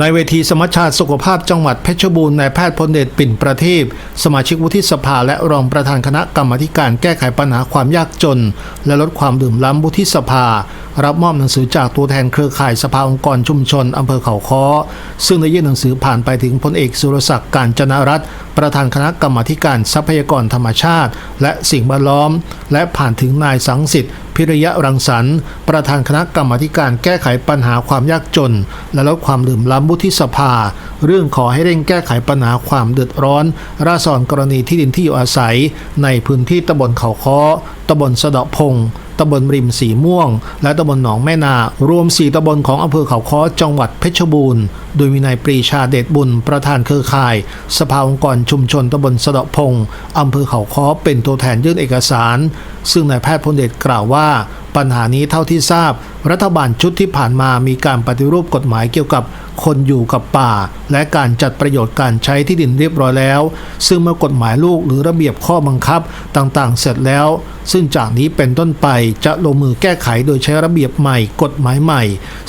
ในเวทีสมัชชาสุขภาพจังหวัดเพชรบูรณ์นายแพทย์พลเดชปิ่นประทีปสมาชิกวุฒิสภาและรองประธานคณะกรรมาการแก้ไขปัญหาความยากจน และลดความดื่มล้ำวุฒิสภา รับมอบหนังสือจากตัวแทนเครือข่ายสภาองค์กรชุมชนอำเภอเขาค้อ ซึ่งได้ยื่นหนังสือผ่านไปถึงพลเอกสุรศักดิ์การจนรัตน์ประธานคณะกรรมาการทรัพยากรธรรมชาติ และสิ่งแวดล้อม และผ่านถึงนายสังสิทธิ์ พิริยะรังสรรค์ ประธานคณะกรรมาธิการแก้ไขปัญหาความยากจน และลดความดื่มล้ำวุฒิสภา เรื่องขอให้เร่งแก้ไขปัญหาความเดือดร้อน ราษฎรกรณีที่ดินที่อยู่อาศัย ในพื้นที่ตำบลเขาค้อตำบลสะเดาะพง ตำบลริมสีม่วง และตำบลหนองแม่นา รวม 4ตำบลของอำเภอเขาค้อจังหวัดเพชรบูรณ์ โดยมีนายปรีชาเดชบุญประธานเครือข่าย สภาองค์กรชุมชนตำบลสะเดาะพงอำเภอเขาค้อเป็นตัวแทนยื่นเอกสาร ซึ่งนายแพทย์พลเดชกล่าวว่า ปัญหานี้เท่าที่ทราบ รัฐบาลชุดที่ผ่านมามีการปฏิรูปกฎหมายเกี่ยวกับคนอยู่กับป่า และการจัดประโยชน์การใช้ที่ดินเรียบร้อยแล้ว ซึ่งเมื่อกฎหมายลูกหรือระเบียบข้อบังคับต่างๆ เสร็จแล้ว ซึ่งจากนี้เป็นต้นไปจะลงมือแก้ไขโดยใช้ระเบียบใหม่ กฎหมายใหม่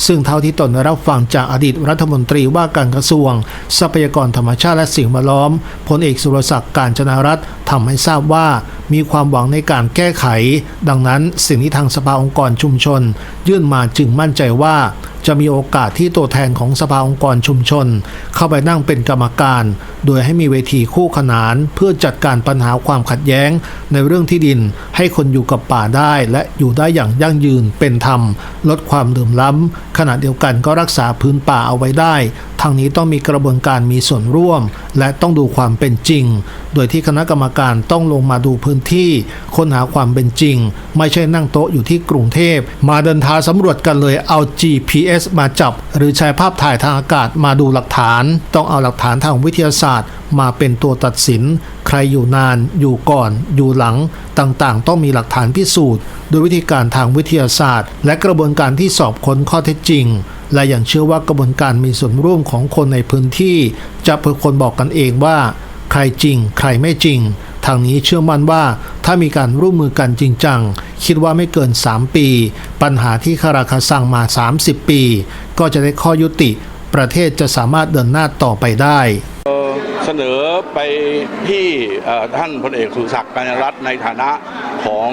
ซึ่งเท่าที่ตนรับฟังจากอดีตรัฐมนตรีว่าการกระทรวง ทรัพยากรธรรมชาติและสิ่งแวดล้อมพลเอกสุรศักดิ์การจนารัตน์ทำให้ทราบว่า มีความหวังในการแก้ไข ดังนั้นสิ่งที่ทางสภาองค์กรชุมชน ยื่นมาจึงมั่นใจว่า จะมีโอกาสที่ตัวแทนของสภาองค์กรชุมชน เข้าไปนั่งเป็นกรรมการ โดยให้มีเวทีคู่ขนาน เพื่อจัดการปัญหาความขัดแย้ง ในเรื่องที่ดินให้คนอยู่กับป่าได้ และอยู่ได้อย่างยั่งยืนเป็นธรรม ลดความเดื่มล้ำขณะเดียวกันก็รักษาพื้นป่าเอาไว้ได้ ทางนี้ต้องมีกระบวนการมีส่วนร่วม และต้องดูความเป็นจริง โดยที่คณะกรรมการต้องลงมาดูพื้นที่ ค้นหาความเป็นจริง ไม่ใช่นั่งโต๊ะอยู่ที่กรุงเทพ มาเดินทางสำรวจกันเลยเอา GPS มาจับ หรือใช้ภาพถ่ายทางอากาศมาดูหลักฐาน ต้องเอาหลักฐานทางวิทยาศาสตร์ มาเป็นตัวตัดสิน ใครอยู่นาน อยู่ก่อน อยู่หลังต่างๆ ต้องมีหลักฐานพิสูจน์ โดยวิธีการทางวิทยาศาสตร์ และกระบวนการที่สอบค้นข้อเท็จจริง และอย่างเชื่อว่ากระบวนการมีส่วนร่วมของคนในพื้นที่ จะเป็นคนบอกกันเองว่า ใครจริง ใครไม่จริง ทางนี้เชื่อมั่นว่าถ้ามีการร่วมมือกันจริงจัง คิดว่าไม่เกิน 3 ปี ปัญหาที่คาราคาซังมา 30 ปี ก็จะได้ข้อยุติ ประเทศจะสามารถเดินหน้าต่อไปได้เสนอไปที่ท่านพลเอกสุศักดิ์กัญญรัตน์ในฐานะ ของ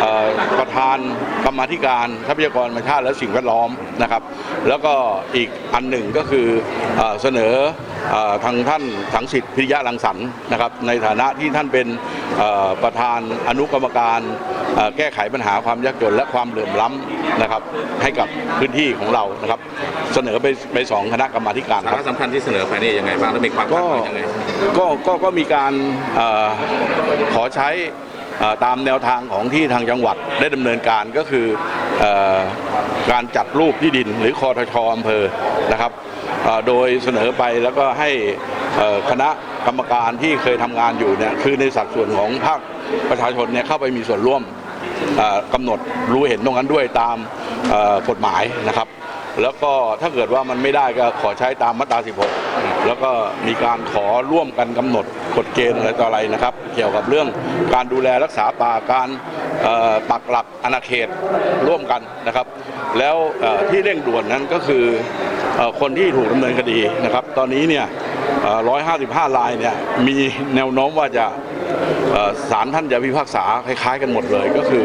เออประธานกรรมาธิการทรัพยากรธรรมชาติและสิ่งแวดล้อมนะครับ แล้วก็อีกอันหนึ่งก็คือเอ่อเสนอเอ่อทางท่านสังสิทธิ์พิริยะรังสรรค์นะครับ ในฐานะที่ท่านเป็นเอ่อประธานอนุกรรมการเอ่อแก้ไขปัญหาความยากจนและความเหลื่อมล้ำนะครับ ให้กับพื้นที่ของเรานะครับ เสนอไปไปสองคณะกรรมาธิการสาครับระสำคัญที่เสนอไปนี่ยังไงบ้างแล้วมีความคาก็ดหวังยังไงก็ก็ก็มีการเออขอใช้เอ่อ ตามแนวทางของที่ทางจังหวัดได้ดำเนินการก็คืออการจัดรูปที่ดินหรือคอทชอำเภอนะครับโดยเสนอไปแล้วก็ให้คณะกรรมการที่เคยทำงานอยู่เนี่ยคือในสัดส่วนของภาคประชาชนเนี่ยเข้าไปมีส่วนร่วมเอ่อกำหนดรู้เห็นตรงนั้นด้วยตามกฎหมายนะครับ แล้วก็ถ้าเกิดว่ามันไม่ได้ก็ขอใช้ตามมาตรา 16 แล้วก็มีการขอร่วมกันกำหนด กฎเกณฑ์อะไรต่ออะไรนะครับ เกี่ยวกับเรื่องการดูแลรักษาป่าการปักหลักอาณาเขตร่วมกันนะครับ แล้วที่เร่งด่วนนั้นก็คืออคนที่ถูกดำเนินคดีนะครับ ตอนนี้เนี่ยเอ่อ155รายเนี่ยมีแนวโน้มว่าจะศาลท่านจะพิพากษาคล้ายๆกันหมดเลย ก็คือ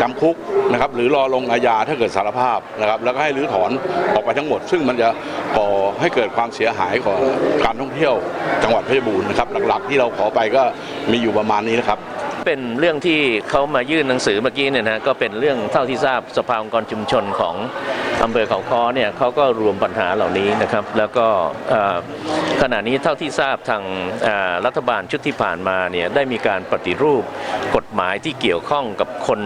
จำคุก นะครับหรือรอลงอาญาถ้าเกิดสารภาพนะครับแล้วก็ให้รื้อถอนออกไปทั้งหมด ซึ่งมันจะก่อให้เกิดความเสียหายของการท่องเที่ยวจังหวัดเพชรบูรณ์นะครับหลักๆ ที่เราขอไปก็มีอยู่ประมาณนี้นะครับเป็นเรื่องที่เขามายื่นหนังสือเมื่อกี้เนี่ยนะก็เป็นเรื่องเท่าที่ทราบสภาองค์กรชุมชนของอำเภอเขาค้อเนี่ยเขาก็รวมปัญหาเหล่านี้นะครับ แล้วก็ขณะนี้เท่าที่ทราบทางรัฐบาลชุดที่ผ่านมาเนี่ยได้มีการปฏิรูปกฎหมายที่เกี่ยวข้องกับคน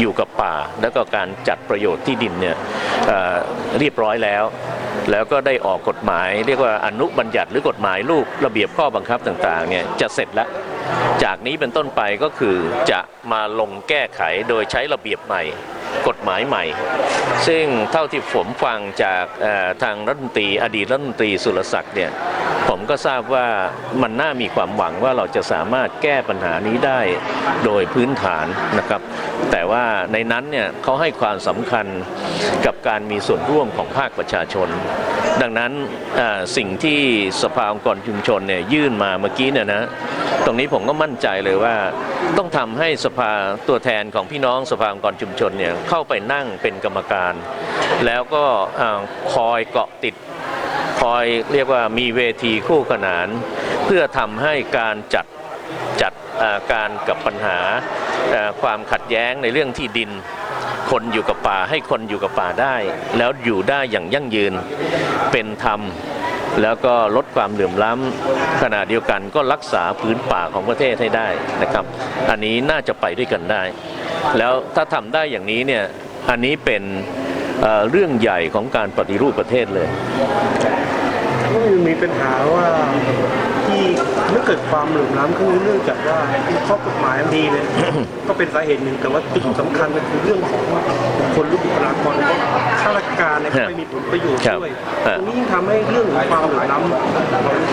อยู่กับป่า แล้วก็การจัดประโยชน์ที่ดินเนี่ยเเรียบร้อยแล้ว แล้วก็ได้ออกกฎหมาย เรียกว่าอนุบัญญัติหรือกฎหมายลูกระเบียบข้อบังคับต่างๆเนี่ยจะเสร็จแล้วจากนี้เป็นต้นไปก็คือจะมาลงแก้ไขโดยใช้ระเบียบใหม่ กฎหมายใหม่ ซึ่งเท่าที่ผมฟังจากทางรัฐมนตรีอดีตรัฐมนตรีสุรศักดิ์เนี่ยผมก็ทราบว่ามันน่ามีความหวังว่าเราจะสามารถแก้ปัญหานี้ได้โดยพื้นฐานนะครับ แต่ว่าในนั้นเนี่ยเขาให้ความสำคัญกับการมีส่วนร่วมของภาคประชาชน ดังนั้นสิ่งที่สภาองค์กรชุมชนเนี่ยยื่นมาเมื่อกี้เนี่ยนะ ตรงนี้ผมก็มั่นใจเลยว่า ต้องทำให้สภาตัวแทนของพี่น้องสภาองค์กรชุมชนเนี่ยเข้าไปนั่งเป็นกรรมการ แล้วก็คอยเกาะติดคอยเรียกว่ามีเวทีคู่ขนาน เพื่อทำให้การจัดจัดการกับปัญหาความขัดแย้งในเรื่องที่ดิน คนอยู่กับป่าให้คนอยู่กับป่าได้ แล้วอยู่ได้อย่างยั่งยืนเป็นธรรม แล้วก็ลดความเหลื่อมล้ำขณะเดียวกันก็รักษาพื้นป่าของประเทศให้ได้นะครับ อันนี้น่าจะไปด้วยกันได้ แล้วถ้าทำได้อย่างนี้เนี่ยอันนี้เป็นเเรื่องใหญ่ของการปฏิรูปประเทศเลย มีปัญหาว่า ที่เมื่อเกิดความเหลื่อมล้ำขึ้นเนื่องจากว่าข้อกฎหมายดีเลย ก็เป็นสาเหตุหนึ่งแต่ว่าจุดสำคัญก็คือเรื่องของบุคคลหรือบุคลากรข้าราชการเนี่ยครับไม่มีผลประโยชน์ครับด้วยฮะตรงนี้ยิ่งทำให้เรื่องของความเหลื่อมล้ำของ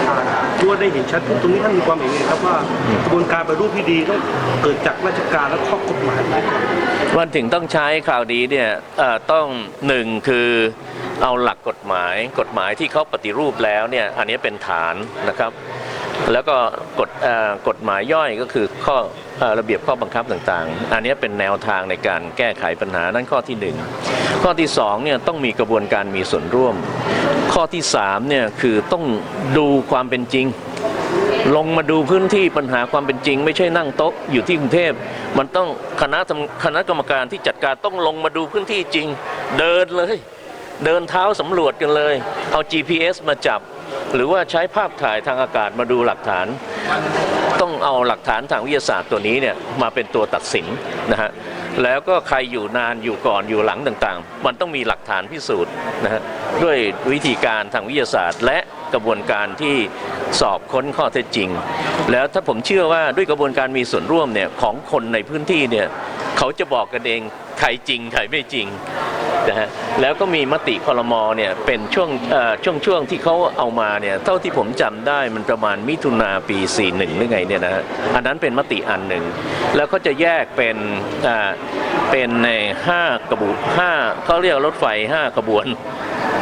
ทางตัวได้เห็นชัดขึ้นตรงนี้ท่านมีความเห็นยังไงครับว่ากระบวนการปฏิรูปที่ดีต้องเกิดจากราชการและข้อกฎหมายวันถึงต้องใช้ข่าวดีเนี่ยเอ่อต้องหนึ่งคือเอาหลักกฎหมายกฎหมายที่เขาปฏิรูปแล้วเนี่ยอันนี้เป็นฐานนะครับ แล้วก็กฎกฎหมายย่อยก็คือข้อระเบียบข้อบังคับต่างๆ อันนี้เป็นแนวทางในการแก้ไขปัญหานั่นข้อที่หนึ่งข้อที่สองเนี่ยต้องมีกระบวนการมีส่วนร่วม ข้อที่สามเนี่ยคือต้องดูความเป็นจริง ลงมาดูพื้นที่ปัญหาความเป็นจริง ไม่ใช่นั่งโต๊ะอยู่ที่กรุงเทพมันต้องคณะคณะกรรมการที่จัดการต้องลงมาดูพื้นที่จริง เดินเลย เดินเท้าสำรวจกันเลย เอา GPS มาจับ หรือว่าใช้ภาพถ่ายทางอากาศมาดูหลักฐาน ต้องเอาหลักฐานทางวิทยาศาสตร์ตัวนี้เนี่ยมาเป็นตัวตัดสินนะฮะแล้วก็ใครอยู่นานอยู่ก่อนอยู่หลังต่างๆ มันต้องมีหลักฐานพิสูจน์นะฮะด้วยวิธีการทางวิทยาศาสตร์ และกระบวนการที่สอบค้นข้อเท็จจริง แล้วถ้าผมเชื่อว่าด้วยกระบวนการมีส่วนร่วมเนี่ยของคนในพื้นที่เนี่ยเขาจะบอกกันเองใครจริงใครไม่จริง นะฮะแล้วก็มีมติคอรมอเนี่ยเป็นช่วงช่วงช่วงที่เขาเอามาเนี่ยเท่าที่ผมจำได้มันประมาณมิถุนาปี 41หรือไงเนี่ยนะฮะอันนั้นเป็นมติอันหนึ่ง แล้วก็จะแยกเป็นเป็นในห้ากระบุห้าเขาเรียกรถไฟห้ากระบวน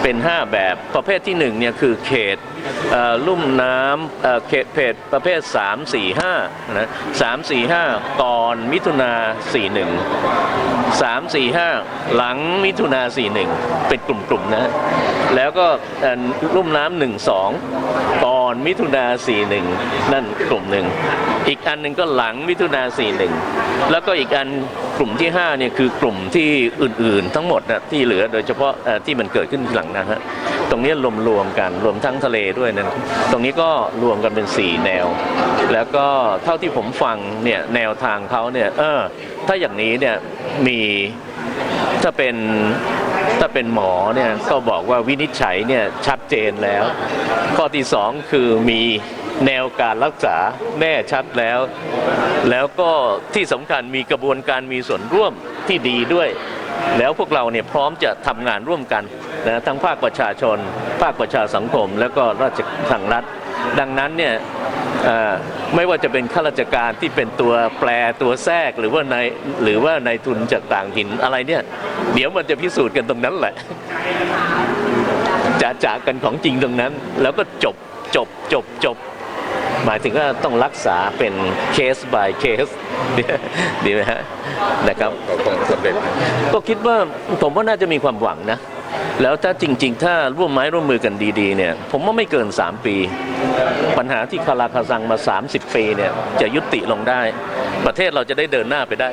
เป็น 5 แบบประเภทที่1เนี่ยคือเขตเลุ่มน้ำเเขตเพจประเภท 3 4 5นะ3 4 5 ก่อนมิถุนา41 3 4 5 หลังมิถุนา41 เป็นกลุ่มๆนะแล้วก็ลุ่มน้ำ1 2 ก่อน มิถุนา41นั่นกลุ่มหนึ่ง อีกอันหนึ่งก็หลังมิถุนา41แล้วก็อีกอันกลุ่มที่5เนี่ยคือกลุ่มที่อื่นๆ ทั้งหมดนะที่เหลือโดยเฉพาะที่มันเกิดขึ้นหลังนะฮะตรงนี้รวมรวมๆกันรวมทั้งทะเลด้วยนะตรงนี้ก็รวมกันเป็น 4 แนว แล้วก็เท่าที่ผมฟังเนี่ยแนวทางเขาเนี่ยเออถ้าอย่างนี้เนี่ยมีถ้าเป็น ถ้าเป็นหมอเนี่ยก็บอกว่าวินิจฉัยเนี่ยชัดเจนแล้ว ข้อที่สองคือมีแนวการรักษาแน่ชัดแล้ว แล้วก็ที่สำคัญมีกระบวนการมีส่วนร่วมที่ดีด้วย แล้วพวกเราเนี่ยพร้อมจะทำงานร่วมกันนะทั้งภาคประชาชน ภาคประชาสังคม แล้วก็ราชทางรัฐ ดังนั้นเนี่ย ไม่ว่าจะเป็นข้าราชการที่เป็นตัวแปรตัวแทรกหรือว่าในหรือว่าในายทุนจากต่างถิ่นอะไรเนี่ย เดี๋ยวมันจะพิสูจน์กันตรงนั้นแหละจะจากกันของจริงตรงนั้น แล้วก็จบจบจบจบ หมายถึงว่าต้องรักษาเป็นเคส by เคสดีไหมฮะนะครับเราคงสำเร็จก็คิดว่าผมว่าน่าจะมีความหวังนะ แล้วถ้าจริง ๆ ถ้าร่วมไม้ร่วมมือกันดีๆเนี่ยผมว่าไม่เกิน 3 ปี ปัญหาที่คาราคาซังมา 30 ปีเนี่ยจะยุติลงได้ ประเทศเราจะได้เดินหน้าไปได้